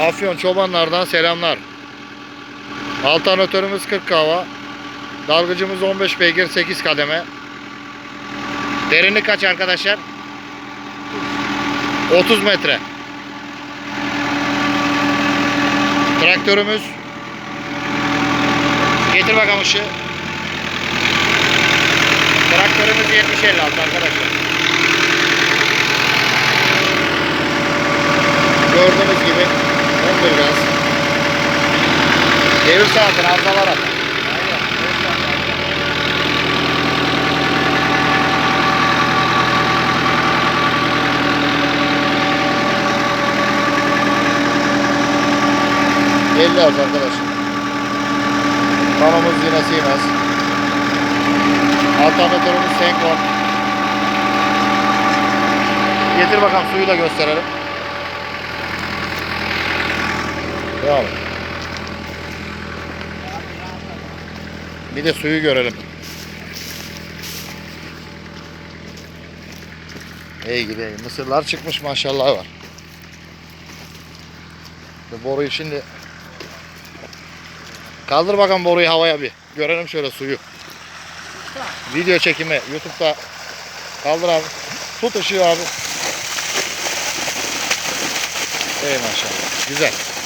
Afyon çobanlardan selamlar. Alternatörümüz 40 kava. Dalgıcımız 15 beygir 8 kademe. Derinlik kaç arkadaşlar? 30 metre. Traktörümüz Getir bakalım ışığı. Traktörümüz 7056 arkadaşlar. Devir saatini arızalar atar. Belli az arkadaşlar. Kanımız yine Siemens. Alternatörümüz Senkron. Getir bakalım suyu da gösterelim. Devam et. Bir de suyu görelim. İyi gibi. Mısırlar çıkmış maşallah var. Bu boruyu şimdi Kaldır bakalım boruyu havaya bir. Görelim şöyle suyu. Video çekimi YouTube'da. Kaldır abi. Tut ışığı abi. Ey maşallah. Güzel.